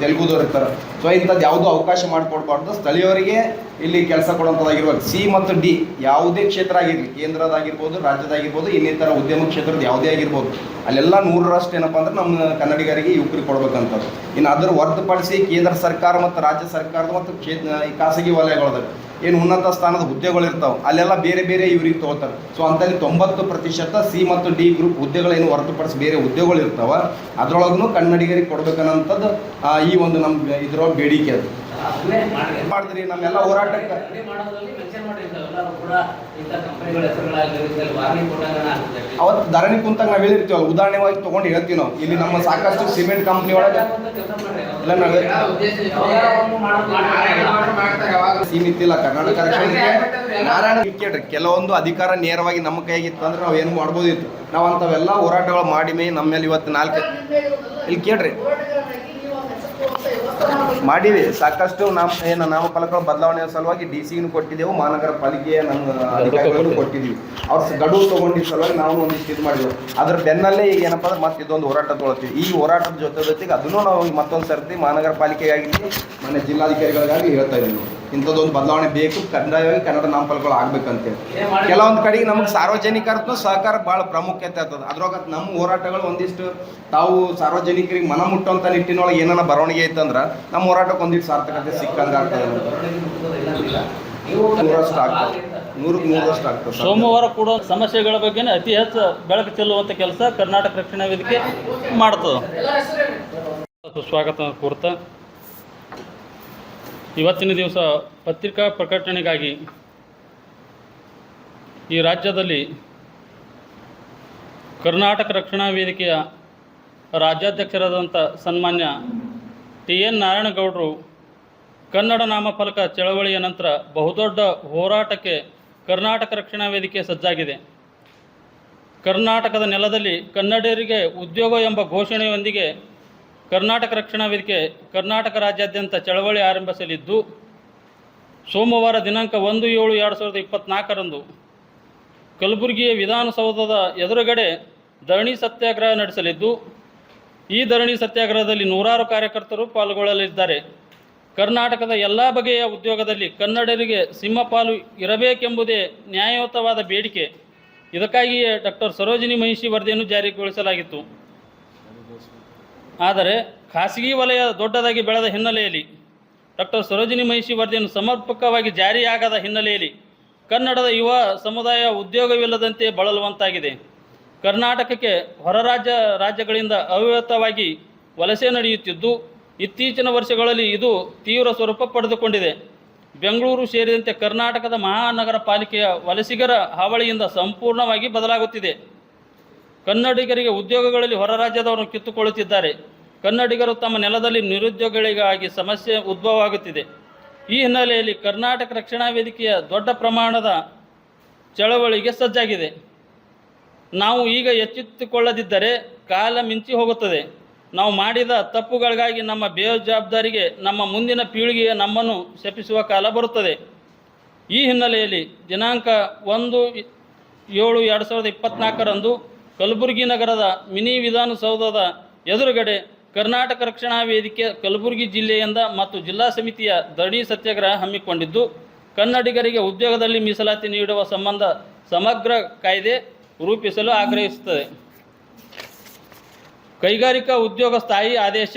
ತೆಲುಗುದವ್ರು ಇರ್ತಾರೆ ಸೊ ಇಂಥದ್ದು ಯಾವುದೂ ಅವಕಾಶ ಮಾಡಿಕೊಡ್ಬಾರ್ದು. ಸ್ಥಳೀಯವರಿಗೆ ಇಲ್ಲಿ ಕೆಲಸ ಕೊಡುವಂಥದ್ದಾಗಿರ್ಬೋದು ಸಿ ಮತ್ತು ಡಿ ಯಾವುದೇ ಕ್ಷೇತ್ರ ಆಗಿರಲಿ ಕೇಂದ್ರದಾಗಿರ್ಬೋದು ರಾಜ್ಯದಾಗಿರ್ಬೋದು ಇನ್ನಿತರ ಉದ್ಯಮ ಕ್ಷೇತ್ರದ ಯಾವುದೇ ಆಗಿರ್ಬೋದು. ಅಲ್ಲೆಲ್ಲ ನೂರರಷ್ಟು ಏನಪ್ಪ ಅಂದ್ರೆ ನಮ್ಮ ಕನ್ನಡಿಗರಿಗೆ ಯುವಕರಿಗೆ ಕೊಡ್ಬೇಕಂತದ್ದು ಇನ್ನು ಅದರ ಹೊರತುಪಡಿಸಿ ಕೇಂದ್ರ ಸರ್ಕಾರ ಮತ್ತು ರಾಜ್ಯ ಸರ್ಕಾರದ ಮತ್ತು ಕ್ಷೇತ್ರ ಖಾಸಗಿ ವಲಯಗಳದ. ಏನು ಉನ್ನತ ಸ್ಥಾನದ ಹುದ್ದೆಗಳು ಇರ್ತಾವೆ, ಅಲ್ಲೆಲ್ಲ ಬೇರೆ ಬೇರೆ ಇವ್ರಿಗೆ ತಗೋತಾರೆ. ಸೊ ಅಂತಲ್ಲಿ ತೊಂಬತ್ತು ಪ್ರತಿಶತ ಸಿ ಮತ್ತು ಡಿ ಗ್ರೂಪ್ ಹುದ್ದೆಗಳೇನು ಹೊರತುಪಡಿಸಿ ಬೇರೆ ಹುದ್ದೆಗಳು ಇರ್ತಾವೆ ಅದರೊಳಗೂ ಕನ್ನಡಿಗರಿಗೆ ಕೊಡ್ಬೇಕನ್ನೋಂಥದ್ದು ಈ ಒಂದು ನಮ್ಮ ಇದರ ಬೇಡಿಕೆ ಅದು. ಮಾಡಿದ್ರಿ, ನಮ್ಮೆಲ್ಲ ಹೋರಾಟಕ್ಕೆ. ಅವತ್ತು ಧರಣಿ ಕುಂತಾಗ ನಾವು ಹೇಳಿರ್ತೀವಲ್ಲ, ಉದಾಹರಣೆವಾಗಿ ತೊಗೊಂಡು ಹೇಳ್ತೀವಿ ನಾವು. ಇಲ್ಲಿ ನಮ್ಮ ಸಾಕಷ್ಟು ಸಿಮೆಂಟ್ ಕಂಪ್ನಿ ಒಳಗೆ ನಾರಾಯಣ ಕೇಳ್ರಿ, ಕೆಲವೊಂದು ಅಧಿಕಾರ ನೇರವಾಗಿ ನಮ್ಮ ಕೈಗಿತ್ತು ಅಂದ್ರೆ ನಾವು ಏನು ಮಾಡ್ಬೋದಿತ್ತು? ನಾವು ಅಂಥವೆಲ್ಲ ಹೋರಾಟಗಳು ಮಾಡಿ ಮೇ ನಮ್ಮ ಮೇಲೆ ಇವತ್ತು ನಾಲ್ಕು ಇಲ್ಲಿ ಕೇಳ್ರಿ. ಮಾಡೀವಿ. ಸಾಕಷ್ಟು ನಾವು ಏನು ನಾಮಫಲಕಗಳ ಬದಲಾವಣೆಯ ಸಲುವಾಗಿ ಡಿ ಸಿ ಕೊಟ್ಟಿದ್ದೆವು ಮಹಾನಗರ ಪಾಲಿಕೆಯ ನಮ್ಮ ಅಧಿಕಾರಿಗಳು ಕೊಟ್ಟಿದ್ದೀವಿ. ಅವ್ರ ಗಡುವು ತೊಗೊಂಡಿದ್ದ ಸಲುವಾಗಿ ನಾವು ಒಂದಿಷ್ಟು ಇದು ಮಾಡಿದ್ವಿ. ಅದ್ರ ಬೆನ್ನಲ್ಲೇ ಈಗ ಏನಪ್ಪ ಅಂದ್ರೆ ಮತ್ತೆ ಇದೊಂದು ಹೋರಾಟ ತೊಗೊಳ್ತೀವಿ. ಈ ಹೋರಾಟದ ಜೊತೆ ಜೊತೆಗೆ ಅದನ್ನು ನಾವು ಮತ್ತೊಂದು ಸರ್ತಿ ಮಹಾನಗರ ಪಾಲಿಕೆಗಾಗಿ ಮನೆ ಜಿಲ್ಲಾಧಿಕಾರಿಗಳಿಗಾಗಿ ಹೇಳ್ತಾ ಇದ್ದೀವಿ. ಇಂಥದ್ದೊಂದು ಬದಲಾವಣೆ ಬೇಕು. ಕಡ್ಡಾಯವಾಗಿ ಕನ್ನಡ ನಾಮಫಲಕಗಳು ಆಗ್ಬೇಕಂತೇಳಿ. ಕೆಲವೊಂದು ಕಡೆಗೆ ನಮಗೆ ಸಾರ್ವಜನಿಕರದ್ದು ಸಹಕಾರ ಭಾಳ ಪ್ರಾಮುಖ್ಯತೆ ಆಗ್ತದೆ. ಅದ್ರೊಳಗ ನಮ್ಮ ಹೋರಾಟಗಳು ಒಂದಿಷ್ಟು ತಾವು ಸಾರ್ವಜನಿಕರಿಗೆ ಮನ ಮುಟ್ಟುವಂಥ ನಿಟ್ಟಿನೊಳಗೆ ಏನಾರ ಬರವಣಿಗೆ ಐತಂದ್ರೆ ನಮ್ಮ ಹೋರಾಟಕ್ಕೆ ಒಂದಿಷ್ಟು ಸಾರ್ಥಕತೆ ಸಿಕ್ಕಂಗೆ ಆಗ್ತದೆ. ನೂರಷ್ಟು ಆಗ್ತದೆ. ನೂರಕ್ಕೆ ನೂರಷ್ಟು ಆಗ್ತದೆ ಸೋಮವಾರ ಕೂಡ ಸಮಸ್ಯೆಗಳ ಬಗ್ಗೆ ಅತಿ ಹೆಚ್ಚು ಬೆಳಕು ಚೆಲ್ಲುವಂಥ ಕೆಲಸ ಕರ್ನಾಟಕ ರಕ್ಷಣಾ ವೇದಿಕೆ ಮಾಡ್ತದೆ. ಸುಸ್ವಾಗತ ಕೋರ್ತ. ಇವತ್ತಿನ ದಿವಸ ಪತ್ರಿಕಾ ಪ್ರಕಟಣೆಗಾಗಿ ಈ ರಾಜ್ಯದಲ್ಲಿ ಕರ್ನಾಟಕ ರಕ್ಷಣಾ ವೇದಿಕೆಯ ರಾಜ್ಯಾಧ್ಯಕ್ಷರಾದಂಥ ಸನ್ಮಾನ್ಯ ಟಿ ಎನ್ ನಾರಾಯಣಗೌಡರು ಕನ್ನಡ ನಾಮಫಲಕ ಚಳವಳಿಯ ನಂತರ ಬಹುದೊಡ್ಡ ಹೋರಾಟಕ್ಕೆ ಕರ್ನಾಟಕ ರಕ್ಷಣಾ ವೇದಿಕೆ ಸಜ್ಜಾಗಿದೆ. ಕರ್ನಾಟಕದ ನೆಲದಲ್ಲಿ ಕನ್ನಡಿಗರಿಗೆ ಉದ್ಯೋಗ ಎಂಬ ಘೋಷಣೆಯೊಂದಿಗೆ ಕರ್ನಾಟಕ ರಕ್ಷಣಾ ವೇದಿಕೆ ಕರ್ನಾಟಕ ರಾಜ್ಯಾದ್ಯಂತ ಚಳವಳಿ ಆರಂಭಿಸಲಿದ್ದು, ಸೋಮವಾರ ದಿನಾಂಕ ಒಂದು ಏಳು ಎರಡು ಸಾವಿರದ ಇಪ್ಪತ್ತ್ನಾಲ್ಕರಂದು ಕಲಬುರಗಿಯ ವಿಧಾನಸೌಧದ ಎದುರುಗಡೆ ಧರಣಿ ಸತ್ಯಾಗ್ರಹ ನಡೆಸಲಿದ್ದು, ಈ ಧರಣಿ ಸತ್ಯಾಗ್ರಹದಲ್ಲಿ ನೂರಾರು ಕಾರ್ಯಕರ್ತರು ಪಾಲ್ಗೊಳ್ಳಲಿದ್ದಾರೆ. ಕರ್ನಾಟಕದ ಎಲ್ಲ ಬಗೆಯ ಉದ್ಯೋಗದಲ್ಲಿ ಕನ್ನಡರಿಗೆ ಸಿಂಹಪಾಲು ಇರಬೇಕೆಂಬುದೇ ನ್ಯಾಯಯುತವಾದ ಬೇಡಿಕೆ. ಇದಕ್ಕಾಗಿಯೇ ಡಾಕ್ಟರ್ ಸರೋಜಿನಿ ಮಹಿಷಿ ವರದಿಯನ್ನು ಜಾರಿಗೊಳಿಸಲಾಗಿತ್ತು. ಆದರೆ ಖಾಸಗಿ ವಲಯ ದೊಡ್ಡದಾಗಿ ಬೆಳೆದ ಹಿನ್ನೆಲೆಯಲ್ಲಿ ಡಾಕ್ಟರ್ ಸರೋಜಿನಿ ಮಹಿಷಿ ವರದಿಯನ್ನು ಸಮರ್ಪಕವಾಗಿ ಜಾರಿಯಾಗದ ಹಿನ್ನೆಲೆಯಲ್ಲಿ ಕನ್ನಡದ ಯುವ ಸಮುದಾಯ ಉದ್ಯೋಗವಿಲ್ಲದಂತೆ ಬಳಲುವಂತಾಗಿದೆ. ಕರ್ನಾಟಕಕ್ಕೆ ಹೊರ ರಾಜ್ಯ ರಾಜ್ಯಗಳಿಂದ ಅವ್ಯವತವಾಗಿ ವಲಸೆ ನಡೆಯುತ್ತಿದ್ದು, ಇತ್ತೀಚಿನ ವರ್ಷಗಳಲ್ಲಿ ಇದು ತೀವ್ರ ಸ್ವರೂಪ ಪಡೆದುಕೊಂಡಿದೆ. ಬೆಂಗಳೂರು ಸೇರಿದಂತೆ ಕರ್ನಾಟಕದ ಮಹಾನಗರ ಪಾಲಿಕೆಯ ವಲಸಿಗರ ಹಾವಳಿಯಿಂದ ಸಂಪೂರ್ಣವಾಗಿ ಬದಲಾಗುತ್ತಿದೆ. ಕನ್ನಡಿಗರಿಗೆ ಉದ್ಯೋಗಗಳಲ್ಲಿ ಹೊರ ರಾಜ್ಯದವರು ಕಿತ್ತುಕೊಳ್ಳುತ್ತಿದ್ದಾರೆ. ಕನ್ನಡಿಗರು ತಮ್ಮ ನೆಲದಲ್ಲಿ ನಿರುದ್ಯೋಗಿಗಳಿಗಾಗಿ ಸಮಸ್ಯೆ ಉದ್ಭವವಾಗುತ್ತಿದೆ. ಈ ಹಿನ್ನೆಲೆಯಲ್ಲಿ ಕರ್ನಾಟಕ ರಕ್ಷಣಾ ವೇದಿಕೆಯ ದೊಡ್ಡ ಪ್ರಮಾಣದ ಚಳವಳಿಗೆ ಸಜ್ಜಾಗಿದೆ. ನಾವು ಈಗ ಎಚ್ಚೆತ್ತುಕೊಳ್ಳದಿದ್ದರೆ ಕಾಲ ಮಿಂಚಿ ಹೋಗುತ್ತದೆ. ನಾವು ಮಾಡಿದ ತಪ್ಪುಗಳಿಗಾಗಿ ನಮ್ಮ ಬೇಜವಾಬ್ದಾರಿಗೆ, ನಮ್ಮ ಮುಂದಿನ ಪೀಳಿಗೆಯ ನಮ್ಮನ್ನು ಶಪಿಸುವ ಕಾಲ ಬರುತ್ತದೆ. ಈ ಹಿನ್ನೆಲೆಯಲ್ಲಿ ದಿನಾಂಕ ಒಂದು ಏಳು ಎರಡು ಸಾವಿರದ ಇಪ್ಪತ್ತ್ನಾಲ್ಕರಂದು ಕಲಬುರಗಿ ನಗರದ ಮಿನಿ ವಿಧಾನಸೌಧದ ಎದುರುಗಡೆ ಕರ್ನಾಟಕ ರಕ್ಷಣಾ ವೇದಿಕೆ ಕಲಬುರಗಿ ಜಿಲ್ಲೆಯಿಂದ ಮತ್ತು ಜಿಲ್ಲಾ ಸಮಿತಿಯ ಧರಣಿ ಸತ್ಯಾಗ್ರಹ ಹಮ್ಮಿಕೊಂಡಿದ್ದು, ಕನ್ನಡಿಗರಿಗೆ ಉದ್ಯೋಗದಲ್ಲಿ ಮೀಸಲಾತಿ ನೀಡುವ ಸಂಬಂಧ ಸಮಗ್ರ ಕಾಯ್ದೆ ರೂಪಿಸಲು ಆಗ್ರಹಿಸುತ್ತದೆ. ಕೈಗಾರಿಕಾ ಉದ್ಯೋಗ ಸ್ಥಾಯಿ ಆದೇಶ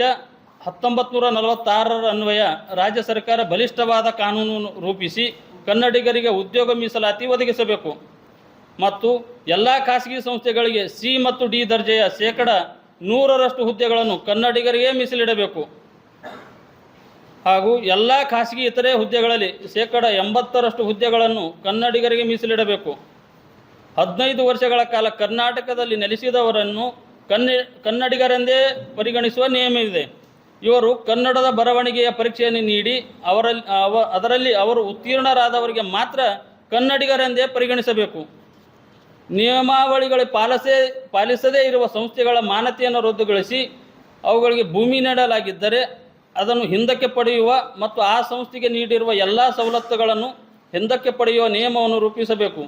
ಹತ್ತೊಂಬತ್ತು ನೂರ ನಲವತ್ತಾರರ ಅನ್ವಯ ರಾಜ್ಯ ಸರ್ಕಾರ ಬಲಿಷ್ಠವಾದ ಕಾನೂನು ರೂಪಿಸಿ ಕನ್ನಡಿಗರಿಗೆ ಉದ್ಯೋಗ ಮೀಸಲಾತಿ ಒದಗಿಸಬೇಕು. ಮತ್ತು ಎಲ್ಲ ಖಾಸಗಿ ಸಂಸ್ಥೆಗಳಿಗೆ ಸಿ ಮತ್ತು ಡಿ ದರ್ಜೆಯ ಶೇಕಡ ನೂರರಷ್ಟು ಹುದ್ದೆಗಳನ್ನು ಕನ್ನಡಿಗರಿಗೆ ಮೀಸಲಿಡಬೇಕು. ಹಾಗೂ ಎಲ್ಲ ಖಾಸಗಿ ಇತರೆ ಹುದ್ದೆಗಳಲ್ಲಿ ಶೇಕಡ ಎಂಬತ್ತರಷ್ಟು ಹುದ್ದೆಗಳನ್ನು ಕನ್ನಡಿಗರಿಗೆ ಮೀಸಲಿಡಬೇಕು. ಹದಿನೈದು ವರ್ಷಗಳ ಕಾಲ ಕರ್ನಾಟಕದಲ್ಲಿ ನೆಲೆಸಿದವರನ್ನು ಕನ್ನೆ, ಕನ್ನಡಿಗರೆಂದೇ ಪರಿಗಣಿಸುವ ನಿಯಮವಿದೆ. ಇವರು ಕನ್ನಡದ ಬರವಣಿಗೆಯ ಪರೀಕ್ಷೆಯನ್ನು ನೀಡಿ ಅವರಲ್ಲಿ, ಅವ, ಅದರಲ್ಲಿ ಅವರು ಉತ್ತೀರ್ಣರಾದವರಿಗೆ ಮಾತ್ರ ಕನ್ನಡಿಗರೆಂದೇ ಪರಿಗಣಿಸಬೇಕು. ನಿಯಮಾವಳಿಗಳ ಪಾಲಿಸೇ ಪಾಲಿಸದೇ ಇರುವ ಸಂಸ್ಥೆಗಳ ಮಾನ್ಯತೆಯನ್ನು ರದ್ದುಗೊಳಿಸಿ ಅವುಗಳಿಗೆ ಭೂಮಿ ನೀಡಲಾಗಿದ್ದರೆ ಅದನ್ನು ಹಿಂದಕ್ಕೆ ಪಡೆಯುವ ಮತ್ತು ಆ ಸಂಸ್ಥೆಗೆ ನೀಡಿರುವ ಎಲ್ಲ ಸವಲತ್ತುಗಳನ್ನು ಹಿಂದಕ್ಕೆ ಪಡೆಯುವ ನಿಯಮವನ್ನು ರೂಪಿಸಬೇಕು.